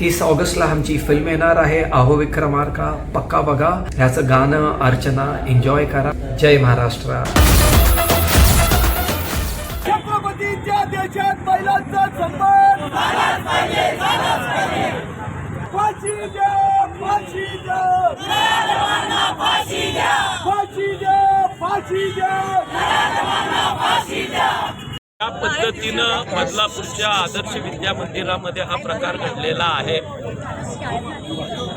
तीस ऑगस्टला आमची फिल्म येणार आहे. आहो विक्रमार्का पक्का बघा. ह्याचं गाणं अर्चना एन्जॉय करा. जय महाराष्ट्र. छत्रपतींच्या देशात महिलांचा सन्मान. फाशी द्या फाशी द्या. फाशी द्या. फाशी द्या. या पद्धतीनं बदलापूरच्या आदर्श विद्या मंदिरामध्ये हा प्रकार घडलेला आहे.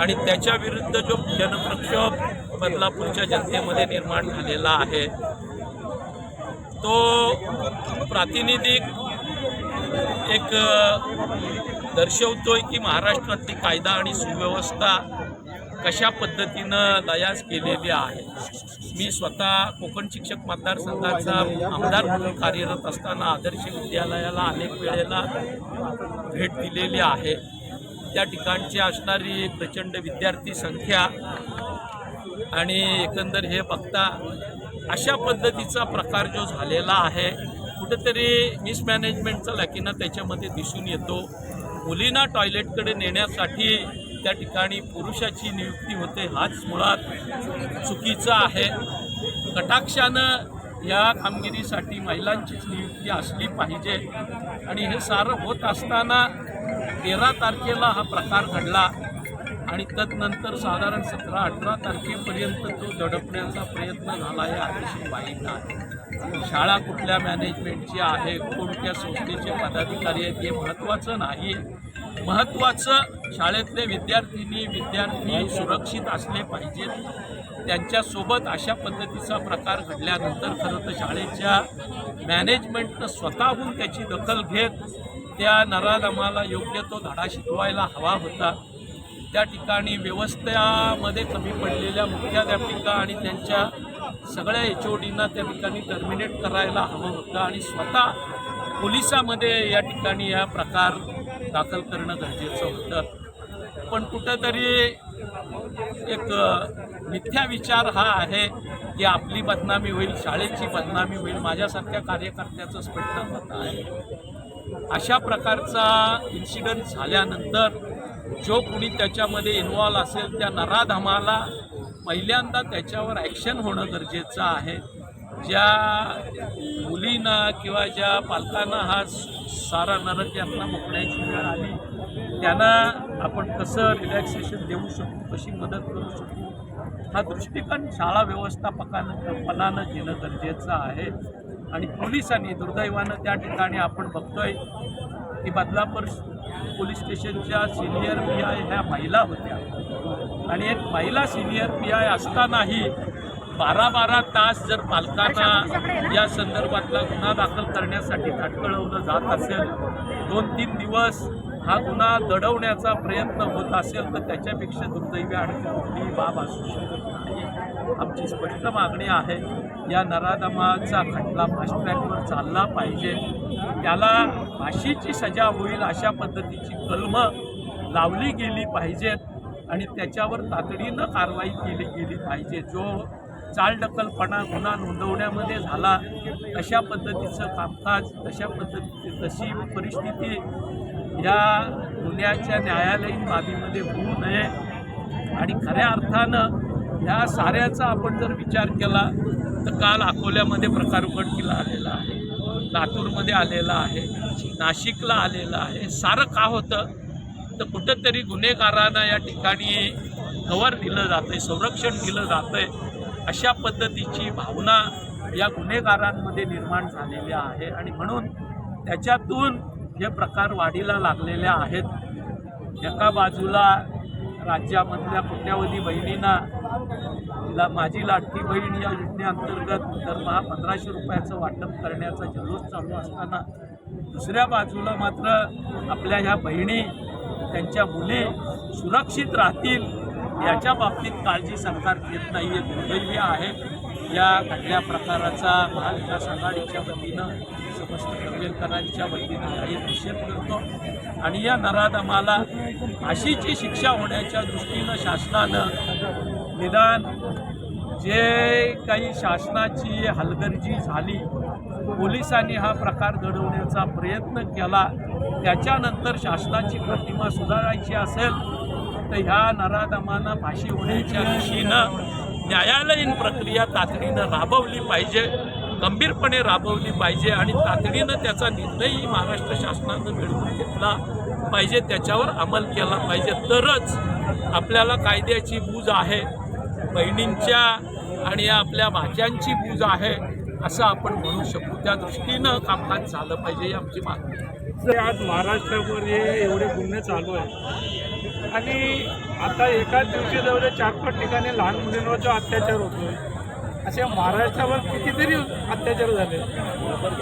आणि त्याच्या विरुद्ध जो जनप्रक्षोभ बदलापूरच्या जनतेमध्ये निर्माण झालेला आहे. तो प्रातिनिधिक एक दर्शवतोय की महाराष्ट्रातली कायदा आणि सुव्यवस्था कशा पद्धतीनं लयास केलेली आहे? मी स्वतः कोकण शिक्षक मतदारसंघाचा आमदार म्हणून कार्यरत असताना आदर्श विद्यालयाला अनेक वेळेला भेट दिलेली आहे. त्या ठिकाणची असणारी प्रचंड विद्यार्थी संख्या आणि एकंदर हे बघता अशा पद्धतीचा प्रकार जो झालेला आहे कुठेतरी मिसमॅनेजमेंटचा लकीना त्याच्यामध्ये दिसून येतो. मुलींना टॉयलेटकडे नेण्यासाठी त्या ठिकाणी पुरुषाची नियुक्ती होते हाच मुळात चुकीचं आहे. कटाक्षानं या कामगिरीसाठी महिलांचीच नियुक्ती असली पाहिजे. आणि हे सारं होत असताना तेरा तारखेला हा प्रकार घडला आणि तदनंतर साधारण सतरा अठरा तारखेपर्यंत तो दडपण्याचा प्रयत्न झाला आहे अतिशय वाईट आहे. शाळा कुठल्या मॅनेजमेंटची आहे कोणत्या संस्थेचे पदाधिकारी आहेत हे महत्त्वाचं नाही. महत्त्वाचं शाळेतले विद्यार्थिनी विद्यार्थी सुरक्षित असले पाहिजेत. त्यांच्यासोबत अशा पद्धतीचा प्रकार घडल्यानंतर खरं तर शाळेच्या मॅनेजमेंटनं स्वतःहून त्याची दखल घेत त्या नराधमाला योग्य तो धडा शिकवायला हवा होता. त्या ठिकाणी व्यवस्थेमध्ये कमी पडलेल्या मुख्याध्यापिका आणि त्यांच्या सगळ्या एच ओ डींना त्या ठिकाणी टर्मिनेट करायला हवं होतं. आणि स्वतः पोलिसामध्ये या ठिकाणी या प्रकार दाखल करणं गरजेचं होतं. पण कुठंतरी एक मिथ्या विचार हा आहे की आपली बदनामी होईल शाळेची बदनामी होईल माझ्यासारख्या कार्यकर्त्याचं स्पष्ट मत आहे. अशा प्रकारचा इन्सिडंट झाल्यानंतर जो कुणी त्याच्यामध्ये इन्वॉल्व असेल त्या नराधमाला पहिल्यांदा त्याच्यावर ॲक्शन होणं गरजेचं आहे. ज्या मुलींना किंवा ज्या पालकांना हा सारा नरक यांना मोकण्याची वेळ आली. त्यांना आपण कसं रिलॅक्सेशन देऊ शकू कशी मदत करू शकू? हा दृष्टिकोन शाळा व्यवस्थापकानं पणानं घेणं गरजेचं आहे. आणि पोलिसांनी दुर्दैवानं त्या ठिकाणी आपण बघतोय की बदलापूर पोलीस स्टेशनच्या सिनियर पी आय ह्या महिला होत्या. आणि एक महिला सिनियर पी आय असतानाही बारा बारा तास जर पालकांना या संदर्भातला गुन्हा दाखल करण्यासाठी ताटकळवलं जात असेल दोन तीन दिवस हा गुन्हा दडवण्याचा प्रयत्न होत असेल तर त्याच्यापेक्षा दुर्दैवी आणखी कुठलीही बाब असू शकत नाही. आमची स्पष्ट मागणी आहे या नराधमाचा खटला फास्ट ट्रॅकवर चालला पाहिजे. त्याला फाशीची सजा होईल अशा पद्धतीची कलमं लावली गेली पाहिजेत आणि त्याच्यावर तातडीनं कारवाई केली गेली पाहिजे जो चालढकलपणा गुन्हा नोंदवण्यामध्ये झाला. अशा पद्धतीचं कामकाज तशा पद्धती तशी परिस्थिती या गुन्ह्याच्या न्यायालयीन बाबीमध्ये होऊ नये. आणि खऱ्या अर्थानं ह्या साऱ्याचा आपण जर विचार केला तर काल अकोल्यामध्ये प्रकार उघडकीला आलेला आहे. लातूरमध्ये आलेला आहे. नाशिकला आलेला आहे. सारं का होतं? तर कुठंतरी गुन्हेगारांना या ठिकाणी कवर दिलं जातं आहे संरक्षण दिलं जातं आहे अशा पद्धतीची भावना या गुन्हेगारांमध्ये निर्माण झालेल्या आहे आणि म्हणून त्याच्यातून हे प्रकार वाढीला लागलेले आहेत. एका बाजूला राज्यामधल्या कोट्यावधी बहिणींना ला माझी लाडकी बहीण या योजनेअंतर्गत दरमहा पंधराशे रुपयाचं वाटप करण्याचा जल्लोष चालू असताना दुसऱ्या बाजूला मात्र आपल्या ह्या बहिणी त्यांच्या मुली सुरक्षित राहतील याच्या बाबतीत काळजी सरकार घेत नाही आहे दुर्दैवी आहे. या घडल्या प्रकाराचा महाविकास आघाडीच्या वतीनं समस्त करवेलकरांच्या वतीनं काही निषेध करतो. आणि या नराधमाला फाशीची शिक्षा होण्याच्या दृष्टीनं शासनानं निदान जे काही शासनाची हलगर्जी झाली पोलिसांनी हा प्रकार घडवण्याचा प्रयत्न केला त्याच्यानंतर शासनाची प्रतिमा सुधारायची असेल तर ह्या नराधमांना फाशी होण्याच्या दिशेनं न्यायालयीन प्रक्रिया तातडीनं राबवली पाहिजे गंभीरपणे राबवली पाहिजे आणि तातडीनं त्याचा निर्णयही महाराष्ट्र शासनानं मिळवून घेतला पाहिजे त्याच्यावर अंमल केला पाहिजे. तरच आपल्याला कायद्याची बूज आहे बहिणींच्या आणि या आपल्या भाज्यांची बूज आहे असं आपण म्हणू शकू. त्या दृष्टीनं कामकाज झालं पाहिजे ही आमची मागणी आज महाराष्ट्रावर हे एवढे गुन्हे चालू आहे आणि आता एकाच दिवशी जवळ चार पाच ठिकाणी लहान मुलींवर जो अत्याचार होतोय. असे महाराष्ट्रावर कितीतरी अत्याचार झाले.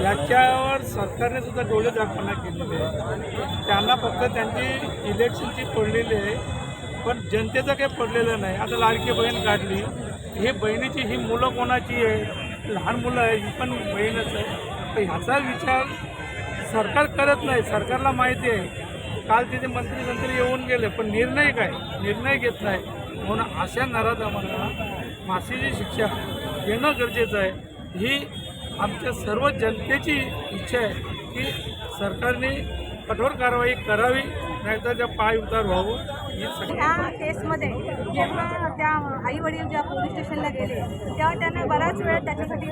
याच्यावर सरकारने सुद्धा डोळे झाकपणा केलेली आहे त्यांना फक्त त्यांची इलेक्शनची पडलेली आहे. पण जनतेचं काही पडलेलं नाही. आता लाडकी बहीण काढली. ही बहिणीची ही मुलं कोणाची आहे? लहान मुलं आहे ही पण बहीणच आहे. तर ह्याचा विचार सरकार करत नाही. सरकारला माहिती आहे. काल तिथे मंत्री मंत्री येऊन गेले पण निर्णय काय? निर्णय घेत नाही. म्हणून अशा नराधमांना फाशीची शिक्षा घेणं गरजेचं आहे. ही आमच्या सर्व जनतेची इच्छा आहे की सरकारने कठोर कारवाई करावी नाहीतर त्या पाय उतार व्हावं. या ह्या केसमध्ये जेव्हा त्या आई वडील ज्या पोलीस स्टेशनला गेले तेव्हा त्यांना बराच वेळ त्याच्यासाठी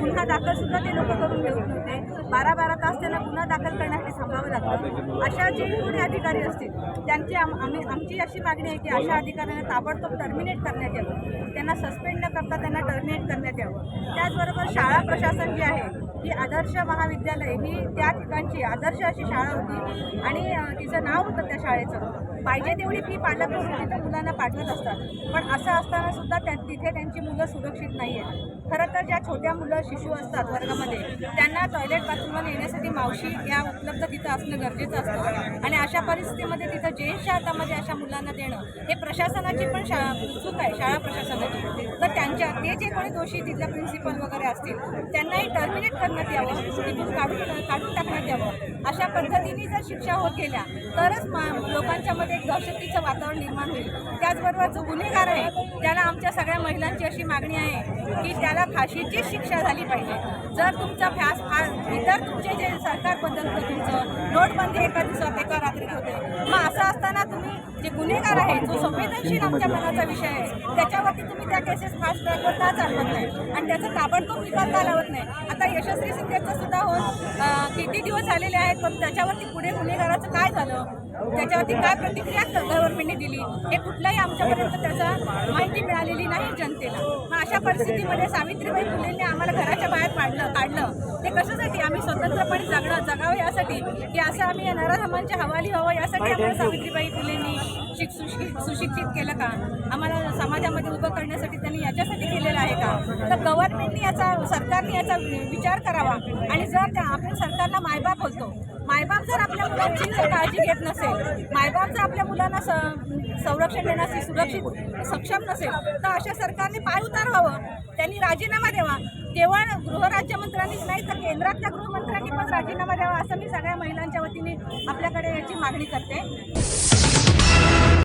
गुन्हा दाखल सुद्धा ते लोक करून घेत नव्हते बारा बारा तास त्यांना गुन्हा दाखल करण्यासाठी थांबावं लागतं. अशा जे कोणी अधिकारी असतील त्यांची आम आम्ही आमची अशी मागणी आहे की अशा अधिकाऱ्यांना ताबडतोब टर्मिनेट करण्यात यावं. त्यांना सस्पेंड न करता त्यांना टर्मिनेट करण्यात यावं. त्याचबरोबर शाळा प्रशासन जे आहे ही आदर्श महाविद्यालय ही त्या ठिकाणची आदर्श अशी शाळा होती. आणि तिचं नाव होतं त्या शाळेचं. पाहिजे तेवढी फी पालक म्हणून तिथं मुलांना पाठवत असतात. पण असं असताना सुद्धा त्या तिथे त्यांची मुलं सुरक्षित नाही आहेत खरं तर ज्या छोट्या मुलं शिशू असतात वर्गामध्ये त्यांना टॉयलेट बाथरूमला येण्यासाठी मावशी या उपलब्ध तिथं असणं गरजेचं असतं. आणि अशा परिस्थितीमध्ये तिथं जेलच्या हातामध्ये अशा मुलांना देणं हे प्रशासनाची पण शा चूक आहे शाळा प्रशासनाची. तर त्यांच्या ते जे कोणी दोषी तिथल्या प्रिन्सिपल वगैरे असतील त्यांनाही टर्मिनेट करण्यात यावं तिथून काढून काढून टाकण्यात यावं. अशा पद्धतीने जर शिक्षा होत गेल्या तरच मा- लोकांच्या मध्ये एक दहशतीचं वातावरण निर्माण होईल. त्याचबरोबर जो गुन्हेगार आहे त्याला आमच्या सगळ्या महिलांची अशी मागणी आहे की त्याला फाशीची शिक्षा झाली पाहिजे. जर तुमचा फॅस फास इतर तुमचे जे सरकार बदलतं तुमचं नोटबंदी एका दिवसात एका रात्रीत होते. मग असं असताना तुम्ही जे गुन्हेगार आहे जो संवेदनशील आमच्या मनाचा विषय आहे त्याच्यावरती तुम्ही त्या केसेस फास्ट ट्रॅकवर का चालवत नाही? आणि त्याचं ताबडतोब निकाल का लावत नाही? आता यशस्वी सिंगरचं सुद्धा होत किती दिवस झालेले आहेत पण त्याच्यावरती पुढे गुन्हेगाराचं काय झालं? त्याच्यावरती काय प्रतिक्रिया गव्हर्नमेंटने दिली? हे कुठल्याही आमच्यापर्यंत त्याचा माहिती मिळालेली नाही जनतेला. मग अशा परिस्थितीमध्ये सावित्रीबाई फुलेंनी आम्हाला घराच्या बाहेर काढलं काढलं. ते कशासाठी? आम्ही स्वतंत्रपणे जगणं जगावं यासाठी. की असं आम्ही नराधमांच्या हवाली व्हावं यासाठी आम्हाला सावित्रीबाई फुलेंनी शिक सुशिक्षित सुशिक्षित केलं का? आम्हाला समाजामध्ये उभं करण्यासाठी त्यांनी याच्यासाठी केलेलं आहे का? तर गव्हर्नमेंटने याचा सरकारने याचा विचार करावा. आणि जर त्या आपण सरकारला मायबाप होतो मायबाप जर आपल्या मुलांची जर काळजी घेत नसेल मायबाप जर आपल्या मुलांना स- संरक्षण देण्यासाठी सुरक्षित सक्षम नसेल तर अशा सरकारने पाय उतार व्हावं त्यांनी राजीनामा द्यावा. केवळ गृहराज्यमंत्र्यांनीच नाही तर केंद्रातल्या गृहमंत्र्यांनी पण राजीनामा द्यावा असं मी सगळ्या महिलांच्या वतीने आपल्याकडे याची मागणी करते.